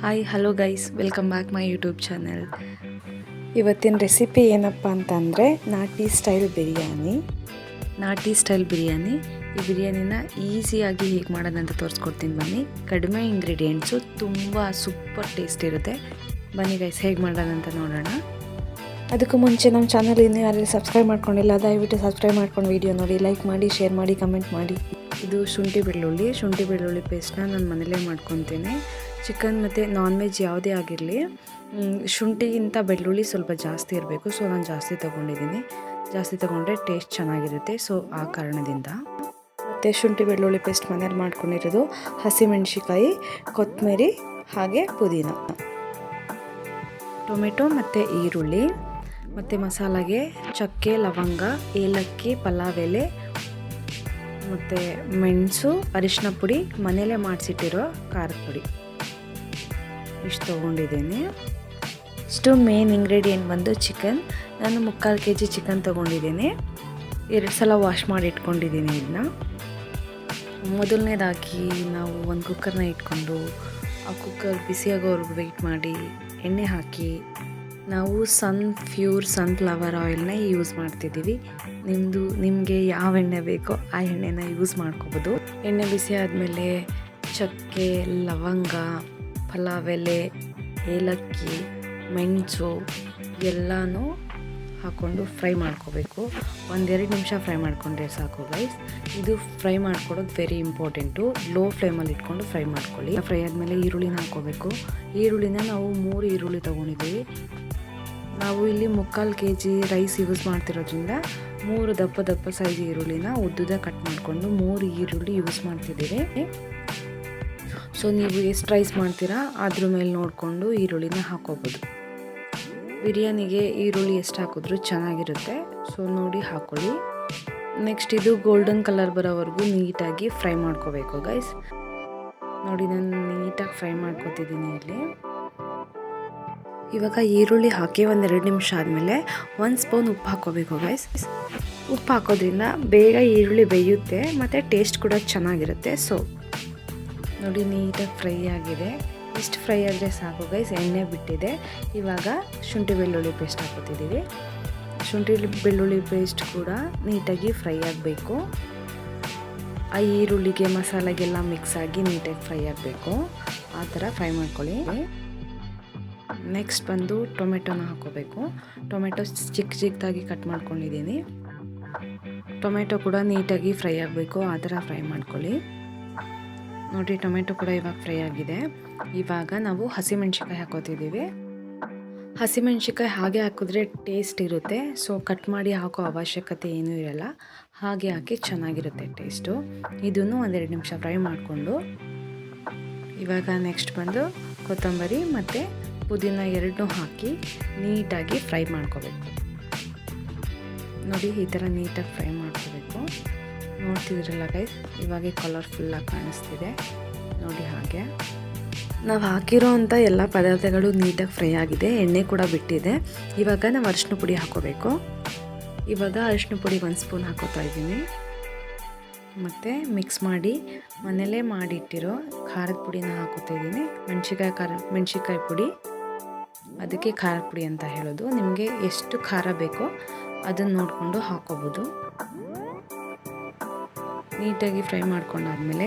Hi hello guys welcome back my YouTube channel ಇವತ್ತಿನ recipe ಏನಪ್ಪ ಅಂತಂದರೆ ನಾಟಿ ಸ್ಟೈಲ್ ಬಿರಿಯಾನಿ ನಾಟಿ ಸ್ಟೈಲ್ ಬಿರಿಯಾನಿ ಈ ಬಿರಿಯಾನಿನ ಈಸಿಯಾಗಿ ಹೇಗೆ ಮಾಡೋದಂತ ತೋರಿಸ್ಕೊಡ್ತೀನಿ ಬನ್ನಿ. ಕಡಿಮೆ ಇಂಗ್ರೀಡಿಯೆಂಟ್ಸು ತುಂಬ ಸೂಪರ್ ಟೇಸ್ಟ್ ಇರುತ್ತೆ. ಬನ್ನಿ ಗೈಸ್ ಹೇಗೆ ಮಾಡೋದಂತ ನೋಡೋಣ. ಅದಕ್ಕೂ ಮುಂಚೆ ನಮ್ಮ ಚಾನಲ್ ಇನ್ನೂ ಯಾರು ಸಬ್ಸ್ಕ್ರೈಬ್ ಮಾಡ್ಕೊಂಡಿಲ್ಲ ದಯವಿಟ್ಟು ಸಬ್ಸ್ಕ್ರೈಬ್ ಮಾಡ್ಕೊಂಡು ವೀಡಿಯೋ ನೋಡಿ ಲೈಕ್ ಮಾಡಿ ಶೇರ್ ಮಾಡಿ ಕಮೆಂಟ್ ಮಾಡಿ. ಇದು ಶುಂಠಿ ಬೆಳ್ಳುಳ್ಳಿ. ಶುಂಠಿ ಬೆಳ್ಳುಳ್ಳಿ ಪೇಸ್ಟ್ನ ನಾನು ಮನೇಲೇ ಮಾಡ್ಕೊತೀನಿ. ಚಿಕನ್ ಮತ್ತು ನಾನ್ ವೆಜ್ ಯಾವುದೇ ಆಗಿರಲಿ ಶುಂಠಿಗಿಂತ ಬೆಳ್ಳುಳ್ಳಿ ಸ್ವಲ್ಪ ಜಾಸ್ತಿ ಇರಬೇಕು. ಸೊ ನಾನು ಜಾಸ್ತಿ ತೊಗೊಂಡಿದ್ದೀನಿ. ಜಾಸ್ತಿ ತೊಗೊಂಡ್ರೆ ಟೇಸ್ಟ್ ಚೆನ್ನಾಗಿರುತ್ತೆ. ಸೊ ಆ ಕಾರಣದಿಂದ. ಮತ್ತು ಶುಂಠಿ ಬೆಳ್ಳುಳ್ಳಿ ಪೇಸ್ಟ್ ಮನೇಲಿ ಮಾಡ್ಕೊಂಡಿರೋದು ಹಸಿಮೆಣಸಿಕಾಯಿ ಕೊತ್ತಂಬರಿ ಹಾಗೆ ಪುದೀನ. ಟೊಮೆಟೊ ಮತ್ತು ಈರುಳ್ಳಿ, ಮತ್ತು ಮಸಾಲೆಗೆ ಚಕ್ಕೆ, ಲವಂಗ, ಏಲಕ್ಕಿ ಪಲಾವ್ ಎಲೆ ಮತ್ತು ಮೆಣಸು, ಅರಿಶಿನ ಪುಡಿ ಮನೇಲೇ ಮಾಡಿಸಿಟ್ಟಿರೋ ಖಾರದ ಪುಡಿ. ಇಷ್ಟು ತೊಗೊಂಡಿದ್ದೀನಿ. ಇಷ್ಟು ಮೇನ್ ಇಂಗ್ರೀಡಿಯೆಂಟ್ ಬಂದು ಚಿಕನ್ ನಾನು ಮುಕ್ಕಾಲು ಕೆ ಜಿ ಚಿಕನ್ ತೊಗೊಂಡಿದ್ದೀನಿ. ಎರಡು ಸಲ ವಾಶ್ ಮಾಡಿ ಇಟ್ಕೊಂಡಿದ್ದೀನಿ ಇದನ್ನ ಮೊದಲನೇದಾಗಿ ನಾವು ಒಂದು ಕುಕ್ಕರ್ನ ಇಟ್ಕೊಂಡು, ಆ ಕುಕ್ಕರ್ ಬಿಸಿಯಾಗೋವರೆಗೂ ವೆಯ್ಟ್ ಮಾಡಿ ಎಣ್ಣೆ ಹಾಕಿ, ನಾವು ಸನ್ ಫ್ಯೂರ್ ಸನ್ಫ್ಲವರ್ ಆಯಿಲ್ನ ಯೂಸ್ ಮಾಡ್ತಿದ್ದೀವಿ. ನಿಮ್ಮದು ನಿಮಗೆ ಯಾವ ಎಣ್ಣೆ ಬೇಕೋ ಆ ಎಣ್ಣೆನ ಯೂಸ್ ಮಾಡ್ಕೋಬೋದು. ಎಣ್ಣೆ ಬಿಸಿ ಆದಮೇಲೆ ಚಕ್ಕೆ, ಲವಂಗ ಪಲಾವ್ ಎಲೆ, ಏಲಕ್ಕಿ, ಮೆಣಸು ಎಲ್ಲನೂ ಹಾಕ್ಕೊಂಡು ಫ್ರೈ ಮಾಡ್ಕೋಬೇಕು. ಒಂದೆರಡು ನಿಮಿಷ ಫ್ರೈ ಮಾಡ್ಕೊಂಡ್ರೆ ಸಾಕು ಗೈಸ್ ಇದು ಫ್ರೈ ಮಾಡ್ಕೊಡೋದು ವೆರಿ ಇಂಪಾರ್ಟೆಂಟು ಲೋ ಫ್ಲೇಮಲ್ಲಿ ಇಟ್ಕೊಂಡು ಫ್ರೈ ಮಾಡ್ಕೊಳ್ಳಿ. ಫ್ರೈ ಆದಮೇಲೆ ಈರುಳ್ಳಿನ ಹಾಕ್ಕೋಬೇಕು ಈರುಳ್ಳಿನ ನಾವು ಮೂರು ಈರುಳ್ಳಿ ತೊಗೊಂಡಿದ್ದೀವಿ. ನಾವು ಇಲ್ಲಿ ಮುಕ್ಕಾಲು ಕೆ ಜಿ ರೈಸ್ ಯೂಸ್ ಮಾಡ್ತಿರೋದ್ರಿಂದ ಮೂರು ದಪ್ಪ ದಪ್ಪ ಸೈಜ್ ಈರುಳ್ಳಿನ ಉದ್ದುದ ಕಟ್ ಮಾಡಿಕೊಂಡು ಮೂರು ಈರುಳ್ಳಿ ಯೂಸ್ ಮಾಡ್ತಿದ್ದೀವಿ. ಸೊ ನೀವು ಎಷ್ಟು ರೈಸ್ ಮಾಡ್ತೀರಾ? ಅದ್ರ ಮೇಲೆ ನೋಡಿಕೊಂಡು ಈರುಳ್ಳಿನ ಹಾಕೋಬೋದು. ಬಿರಿಯಾನಿಗೆ ಈರುಳ್ಳಿ ಎಷ್ಟು ಹಾಕಿದ್ರೂ ಚೆನ್ನಾಗಿರುತ್ತೆ. ಸೊ ನೋಡಿ ಹಾಕ್ಕೊಳ್ಳಿ ನೆಕ್ಸ್ಟ್ ಇದು ಗೋಲ್ಡನ್ ಕಲರ್ ಬರೋವರೆಗೂ ನೀಟಾಗಿ ಫ್ರೈ ಮಾಡ್ಕೋಬೇಕು ಗೈಸ್ ನೋಡಿ, ನಾನು ನೀಟಾಗಿ ಫ್ರೈ ಮಾಡ್ಕೊತಿದ್ದೀನಿ ಇಲ್ಲಿ. ಇವಾಗ ಈರುಳ್ಳಿ ಹಾಕಿ ಒಂದೆರಡು ನಿಮಿಷ ಆದಮೇಲೆ ಒಂದು ಸ್ಪೂನ್ ಉಪ್ಪು ಹಾಕೋಬೇಕು ಗೈಸ್ ಉಪ್ಪು ಹಾಕೋದ್ರಿಂದ ಬೇಗ ಈರುಳ್ಳಿ ಬೇಯುತ್ತೆ, ಮತ್ತು ಟೇಸ್ಟ್ ಕೂಡ ಚೆನ್ನಾಗಿರುತ್ತೆ. ಸೊ ನೋಡಿ, ನೀಟಾಗಿ ಫ್ರೈ ಆಗಿದೆ. ಇಷ್ಟು ಫ್ರೈ ಆದರೆ ಸಾಕು ಗೈಸ್ ಎಣ್ಣೆ ಬಿಟ್ಟಿದೆ. ಇವಾಗ ಶುಂಠಿ ಬೆಳ್ಳುಳ್ಳಿ ಪೇಸ್ಟ್ ಹಾಕೋತಿದ್ದೀವಿ ಶುಂಠಿ ಬೆಳ್ಳುಳ್ಳಿ ಪೇಸ್ಟ್ ಕೂಡ ನೀಟಾಗಿ ಫ್ರೈ ಆಗಬೇಕು. ಆ ಈರುಳ್ಳಿಗೆ, ಮಸಾಲೆಗೆಲ್ಲ ಮಿಕ್ಸ್ ಆಗಿ ನೀಟಾಗಿ ಫ್ರೈ ಆಗಬೇಕು. ಆ ಥರ ಫ್ರೈ ಮಾಡ್ಕೊಳ್ಳಿ. ನೆಕ್ಸ್ಟ್ ಬಂದು ಟೊಮೆಟೊನ ಹಾಕೋಬೇಕು ಟೊಮೆಟೊ ಚಿಕ್ಕ ಚಿಕ್ಕದಾಗಿ ಕಟ್ ಮಾಡ್ಕೊಂಡಿದ್ದೀನಿ. ಟೊಮೆಟೊ ಕೂಡ ನೀಟಾಗಿ ಫ್ರೈ ಆಗಬೇಕು. ಆ ಥರ ಫ್ರೈ ಮಾಡ್ಕೊಳ್ಳಿ. ನೋಡಿ, ಟೊಮೆಟೊ ಕೂಡ ಇವಾಗ ಫ್ರೈ ಆಗಿದೆ. ಇವಾಗ ನಾವು ಹಸಿಮೆಣ್ಸಿಕಾಯಿ ಹಾಕೋತಿದ್ದೀವಿ. ಹಸಿಮೆಣ್ಸಿಕಾಯಿ ಹಾಗೆ ಹಾಕಿದ್ರೆ ಟೇಸ್ಟ್ ಇರುತ್ತೆ. ಸೊ ಕಟ್ ಮಾಡಿ ಹಾಕೋ ಅವಶ್ಯಕತೆ ಏನೂ ಇರಲ್ಲ. ಹಾಗೆ ಹಾಕಿ ಚೆನ್ನಾಗಿರುತ್ತೆ ಟೇಸ್ಟು. ಇದನ್ನು ಒಂದೆರಡು ನಿಮಿಷ ಫ್ರೈ ಮಾಡಿಕೊಂಡು, ಇವಾಗ ನೆಕ್ಸ್ಟ್ ಬಂದು ಕೊತ್ತಂಬರಿ ಮತ್ತು ಪುದೀನ ಎರಡನ್ನೂ ಹಾಕಿ ನೀಟಾಗಿ ಫ್ರೈ ಮಾಡ್ಕೋಬೇಕು. ನೋಡಿ, ಈ ಥರ ನೀಟಾಗಿ ಫ್ರೈ ಮಾಡ್ಕೋಬೇಕು. ನೋಡ್ತಿದ್ರಲ್ಲ ಗೈಸ್ ಇವಾಗೆ ಕಲರ್ಫುಲ್ಲಾಗಿ ಕಾಣಿಸ್ತಿದೆ. ನೋಡಿ ಹಾಗೆ. ನಾವು ಹಾಕಿರೋ ಅಂಥ ಎಲ್ಲ ಪದಾರ್ಥಗಳು ನೀಟಾಗಿ ಫ್ರೈ ಆಗಿದೆ, ಎಣ್ಣೆ ಕೂಡ ಬಿಟ್ಟಿದೆ. ಇವಾಗ ನಾವು ಅರಿಶಿನ ಪುಡಿ ಹಾಕೋಬೇಕು. ಇವಾಗ ಅರಿಶಿನ ಪುಡಿ ಒಂದು ಸ್ಪೂನ್ ಹಾಕೋತಾ ಇದ್ದೀನಿ. ಮತ್ತು ಮಿಕ್ಸ್ ಮಾಡಿ, ಮನೇಲೇ ಮಾಡಿಟ್ಟಿರೋ ಖಾರದ ಪುಡಿನ ಹಾಕೋತಾ ಇದ್ದೀನಿ. ಮೆಣಸಿಕಾಯಿ ಖಾರ ಮೆಣಸಿಕಾಯಿ ಪುಡಿ. ಅದಕ್ಕೆ ಖಾರದ ಪುಡಿ ಅಂತ ಹೇಳೋದು. ನಿಮಗೆ ಎಷ್ಟು ಖಾರ ಬೇಕೋ ಅದನ್ನು ನೋಡಿಕೊಂಡು ಹಾಕೋಬೋದು. ನೀಟಾಗಿ ಫ್ರೈ ಮಾಡ್ಕೊಂಡಾದ್ಮೇಲೆ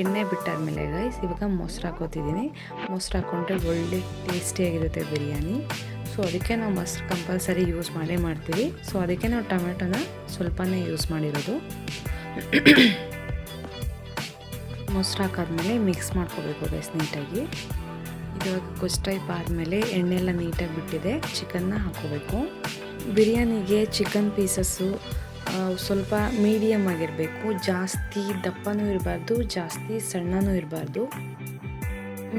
ಎಣ್ಣೆ ಬಿಟ್ಟಾದ್ಮೇಲೆ ಗೈಸ್ ಇವಾಗ ಮೊಸರು ಹಾಕೋತಿದ್ದೀನಿ ಮೊಸರು ಹಾಕ್ಕೊಂಡ್ರೆ ಒಳ್ಳೆ ಟೇಸ್ಟಿಯಾಗಿರುತ್ತೆ ಬಿರಿಯಾನಿ. ಸೊ ಅದಕ್ಕೆ ನಾವು ಮೊಸರು ಕಂಪಲ್ಸರಿ ಯೂಸ್ ಮಾಡೇ ಮಾಡ್ತೀವಿ. ಸೊ ಅದಕ್ಕೆ ನಾವು ಟೊಮೆಟೊನ ಸ್ವಲ್ಪನೇ ಯೂಸ್ ಮಾಡಿರೋದು. ಮೊಸರು ಹಾಕಾದ್ಮೇಲೆ ಮಿಕ್ಸ್ ಮಾಡ್ಕೋಬೇಕು ಗೈಸ್ ನೀಟಾಗಿ. ಇವಾಗ ಕೊಚ್ ಟೈಪ್ ಆದಮೇಲೆ ಎಣ್ಣೆಲ್ಲ ನೀಟಾಗಿ ಬಿಟ್ಟಿದೆ. ಚಿಕನ್ನ ಹಾಕೋಬೇಕು ಬಿರಿಯಾನಿಗೆ ಚಿಕನ್ ಪೀಸಸ್ಸು ಸ್ವಲ್ಪ ಮೀಡಿಯಮ್ ಆಗಿರಬೇಕು. ಜಾಸ್ತಿ ದಪ್ಪನೂ ಇರಬಾರ್ದು, ಜಾಸ್ತಿ ಸಣ್ಣನೂ ಇರಬಾರ್ದು.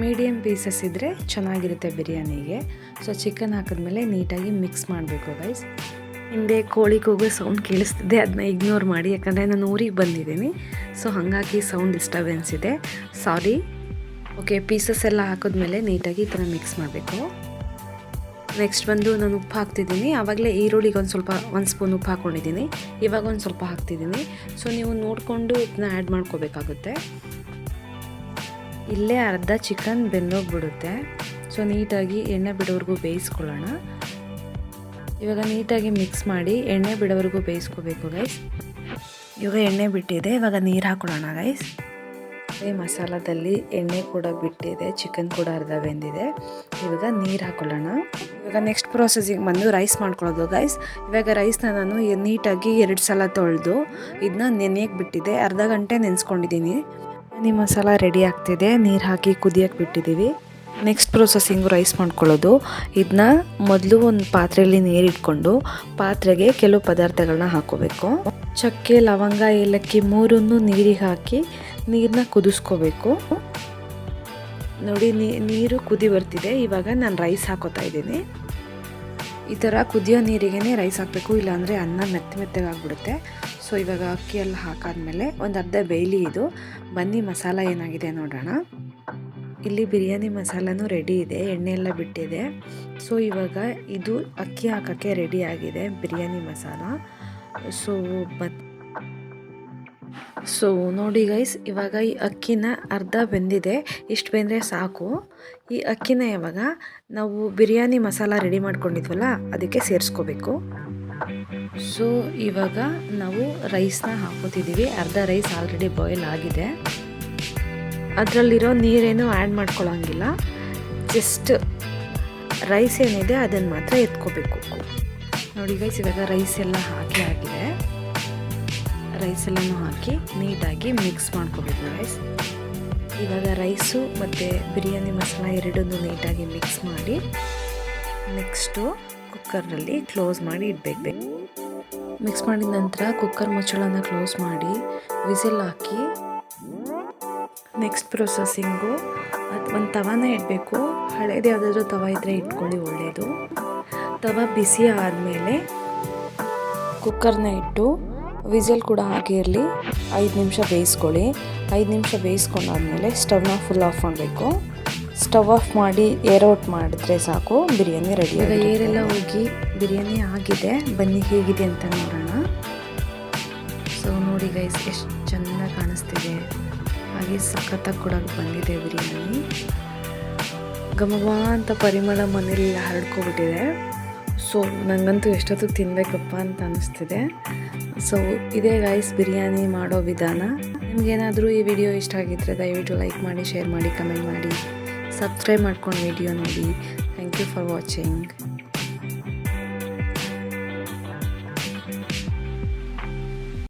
ಮೀಡಿಯಮ್ ಪೀಸಸ್ ಇದ್ದರೆ ಚೆನ್ನಾಗಿರುತ್ತೆ ಬಿರಿಯಾನಿಗೆ. ಸೊ ಚಿಕನ್ ಹಾಕಿದ್ಮೇಲೆ ನೀಟಾಗಿ ಮಿಕ್ಸ್ ಮಾಡಬೇಕು ಗೈಸ್ ಹಿಂದೆ ಕೋಳಿ ಕೂಗೋ ಸೌಂಡ್ ಕೇಳಿಸ್ತಿದೆ ಅದನ್ನ ಇಗ್ನೋರ್ ಮಾಡಿ. ಯಾಕಂದರೆ ನಾನು ಊರಿಗೆ ಬಂದಿದ್ದೀನಿ. ಸೊ ಹಾಗಾಗಿ ಸೌಂಡ್ ಡಿಸ್ಟರ್ಬೆನ್ಸ್ ಇದೆ. ಸಾರಿ ಓಕೆ ಪೀಸಸ್ ಎಲ್ಲ ಹಾಕಿದ್ಮೇಲೆ ನೀಟಾಗಿ ಈ ಥರ ಮಿಕ್ಸ್ ಮಾಡಬೇಕು. ನೆಕ್ಸ್ಟ್ ಬಂದು ನಾನು ಉಪ್ಪು ಹಾಕ್ತಿದ್ದೀನಿ. ಆವಾಗಲೇ ಈರುಳ್ಳಿಗೆ ಒಂದು ಸ್ವಲ್ಪ, ಒಂದು ಸ್ಪೂನ್ ಉಪ್ಪು ಹಾಕ್ಕೊಂಡಿದ್ದೀನಿ ಇವಾಗ ಒಂದು ಸ್ವಲ್ಪ ಹಾಕ್ತಿದ್ದೀನಿ. ಸೊ ನೀವು ನೋಡಿಕೊಂಡು ಇದನ್ನ ಆ್ಯಡ್ ಮಾಡ್ಕೋಬೇಕಾಗುತ್ತೆ. ಇಲ್ಲೇ ಅರ್ಧ ಚಿಕನ್ ಬೆಂದೋಗ್ಬಿಡುತ್ತೆ. ಸೊ ನೀಟಾಗಿ ಎಣ್ಣೆ ಬಿಡೋವರೆಗೂ ಬೇಯಿಸ್ಕೊಳ್ಳೋಣ. ಇವಾಗ ನೀಟಾಗಿ ಮಿಕ್ಸ್ ಮಾಡಿ ಎಣ್ಣೆ ಬಿಡೋವರೆಗೂ ಬೇಯಿಸ್ಕೋಬೇಕು ಗೈಸ್ ಇವಾಗ ಎಣ್ಣೆ ಬಿಟ್ಟಿದೆ. ಇವಾಗ ನೀರು ಹಾಕೊಳ್ಳೋಣ ಗೈಸ್ ಅದೇ ಮಸಾಲದಲ್ಲಿ ಎಣ್ಣೆ ಕೂಡ ಬಿಟ್ಟಿದೆ ಚಿಕನ್ ಕೂಡ ಅರ್ಧ ಬೆಂದಿದೆ. ಇವಾಗ ನೀರು ಹಾಕೊಳ್ಳೋಣ. ಇವಾಗ ನೆಕ್ಸ್ಟ್ ಪ್ರೊಸೆಸಿಗೆ ಬಂದು ರೈಸ್ ಮಾಡ್ಕೊಳ್ಳೋದು ಗೈಸ್ ಇವಾಗ ರೈಸ್ನ ನಾನು ನೀಟಾಗಿ ಎರಡು ಸಲ ತೊಳೆದು ಇದನ್ನ ನೆನೆಯಕ್ಕೆ ಬಿಟ್ಟಿದೆ. ಅರ್ಧ ಗಂಟೆ ನೆನೆಸ್ಕೊಂಡಿದ್ದೀನಿ ನಿಮ್ಮ ಮಸಾಲ ರೆಡಿ ಆಗ್ತಿದೆ. ನೀರು ಹಾಕಿ ಕುದಿಯಕ್ಕೆ ಬಿಟ್ಟಿದ್ದೀವಿ ನೆಕ್ಸ್ಟ್ ಪ್ರೊಸೆಸಿಂಗು ರೈಸ್ ಮಾಡ್ಕೊಳ್ಳೋದು. ಇದನ್ನ ಮೊದಲು ಒಂದು ಪಾತ್ರೆಯಲ್ಲಿ ನೀರಿಟ್ಕೊಂಡು ಪಾತ್ರೆಗೆ ಕೆಲವು ಪದಾರ್ಥಗಳನ್ನ ಹಾಕೋಬೇಕು ಚಕ್ಕೆ, ಲವಂಗ, ಏಲಕ್ಕಿ ಮೂರನ್ನು ನೀರಿಗೆ ಹಾಕಿ ನೀರನ್ನ ಕುದಿಸ್ಕೋಬೇಕು. ನೋಡಿ ನೀರು ಕುದಿ ಬರ್ತಿದೆ. ಇವಾಗ ನಾನು ರೈಸ್ ಹಾಕೋತಾ ಇದ್ದೀನಿ. ಈ ಥರ ಕುದಿಯೋ ನೀರಿಗೇ ರೈಸ್ ಹಾಕಬೇಕು. ಇಲ್ಲಾಂದರೆ ಅನ್ನ ಮೆತ್ತ ಮೆತ್ತಗಾಗ್ಬಿಡುತ್ತೆ ಸೊ ಇವಾಗ ಅಕ್ಕಿ ಎಲ್ಲ ಹಾಕಾದ್ಮೇಲೆ ಒಂದು ಅರ್ಧ ಬೇಯ್ಲಿ ಇದು. ಬನ್ನಿ, ಮಸಾಲ ಏನಾಗಿದೆ ನೋಡೋಣ. ಇಲ್ಲಿ ಬಿರಿಯಾನಿ ಮಸಾಲನೂ ರೆಡಿ ಇದೆ. ಎಣ್ಣೆ ಎಲ್ಲ ಬಿಟ್ಟಿದೆ. ಸೊ ಇವಾಗ ಇದು ಅಕ್ಕಿ ಹಾಕೋಕ್ಕೆ ರೆಡಿ ಆಗಿದೆ biryani masala. So but so ನೋಡಿ ಗೈಸ್ ಇವಾಗ ಈ ಅಕ್ಕಿನ ಅರ್ಧ ಬೆಂದಿದೆ. ಇಷ್ಟು ಬೆಂದರೆ ಸಾಕು. ಈ ಅಕ್ಕಿನ ಇವಾಗ ನಾವು ಬಿರಿಯಾನಿ ಮಸಾಲ ರೆಡಿ ಮಾಡ್ಕೊಂಡಿದ್ವಲ್ಲ, ಅದಕ್ಕೆ ಸೇರಿಸ್ಕೋಬೇಕು. ಸೊ ಇವಾಗ ನಾವು ರೈಸ್ನ ಹಾಕೋತಿದ್ದೀವಿ ಅರ್ಧ ರೈಸ್ ಆಲ್ರೆಡಿ ಬಾಯ್ಲ್ ಆಗಿದೆ. ಅದರಲ್ಲಿರೋ ನೀರೇನು ಆ್ಯಡ್ ಮಾಡ್ಕೊಳ್ಳೋಂಗಿಲ್ಲ ಜಸ್ಟ್ ರೈಸ್ ಏನಿದೆ ಅದನ್ನು ಮಾತ್ರ ಎತ್ಕೋಬೇಕು. ನೋಡಿ ಗೈಸ್ ಇವಾಗ ರೈಸ್ ಎಲ್ಲ ಹಾಕಿ ಆಗಿದೆ. ರೈಸ್ ಎಲ್ಲನೂ ಹಾಕಿ ನೀಟಾಗಿ ಮಿಕ್ಸ್ ಮಾಡ್ಕೋಬೇಕು ರೈಸ್ ಇವಾಗ ರೈಸು ಮತ್ತು ಬಿರಿಯಾನಿ ಮಸಾಲ ಎರಡನ್ನೂ ನೀಟಾಗಿ ಮಿಕ್ಸ್ ಮಾಡಿ ನೆಕ್ಸ್ಟು ಕುಕ್ಕರ್ನಲ್ಲಿ ಕ್ಲೋಸ್ ಮಾಡಿ ಇಡಬೇಕು. ಮಿಕ್ಸ್ ಮಾಡಿದ ನಂತರ ಕುಕ್ಕರ್ ಮುಚ್ಚಳನ ಕ್ಲೋಸ್ ಮಾಡಿ ವಿಸಿಲ್ ಹಾಕಿ ನೆಕ್ಸ್ಟ್ ಪ್ರೊಸೆಸಿಂಗು ಅದು ಒಂದು ತವಾನ ಇಡಬೇಕು. ಹಳೇದು ಯಾವುದಾದ್ರೂ ತವ ಇದ್ದರೆ ಇಟ್ಕೊಳ್ಳಿ ಒಳ್ಳೆಯದು ತವ ಬಿಸಿ ಆದಮೇಲೆ ಕುಕ್ಕರ್ನ ಇಟ್ಟು ವಿಸಿಲ್ ಕೂಡ ಹಾಕಿರಲಿ ಐದು ನಿಮಿಷ ಬೇಯಿಸ್ಕೊಳ್ಳಿ. ಐದು ನಿಮಿಷ ಬೇಯಿಸ್ಕೊಂಡಾದ್ಮೇಲೆ ಸ್ಟವ್ನ ಫುಲ್ ಆಫ್ ಮಾಡಬೇಕು. ಸ್ಟವ್ ಆಫ್ ಮಾಡಿ ಏರ್ ಔಟ್ ಮಾಡಿದ್ರೆ ಸಾಕು. ಬಿರಿಯಾನಿ ರೆಡಿ ಈಗ ಏರೆಲ್ಲ ಹೋಗಿ ಬಿರಿಯಾನಿ ಆಗಿದೆ. ಬನ್ನಿ ಹೇಗಿದೆ ಅಂತ ನೋಡೋಣ. ಸೊ ನೋಡಿ ಗೈಸ್ ಎಷ್ಟು ಚೆನ್ನಾಗಿ ಕಾಣಿಸ್ತಿದೆ. ಹಾಗೆ ಸಖತ್ತಾಗಿ ಕೂಡ ಬಂದಿದೆ ಬಿರಿಯಾನಿ. ಘಮಘಮ ಅಂತ ಪರಿಮಳ ಮನೇಲಿ ಹರಡ್ಕೊಬಿಟ್ಟಿದೆ. ಸೊ ನನಗಂತೂ ಎಷ್ಟೊತ್ತಿಗೆ ತಿನ್ನಬೇಕಪ್ಪ ಅಂತ ಅನ್ನಿಸ್ತಿದೆ ಸೊ ಇದೇ ರೈಸ್ ಬಿರಿಯಾನಿ ಮಾಡೋ ವಿಧಾನ. ನಿಮಗೇನಾದರೂ ಈ ವಿಡಿಯೋ ಇಷ್ಟ ಆಗಿದ್ದರೆ ದಯವಿಟ್ಟು ಲೈಕ್ ಮಾಡಿ ಶೇರ್ ಮಾಡಿ ಕಮೆಂಟ್ ಮಾಡಿ. ಸಬ್ಸ್ಕ್ರೈಬ್ ಮಾಡ್ಕೊಂಡು ವಿಡಿಯೋ ನೋಡಿ. Thank you for watching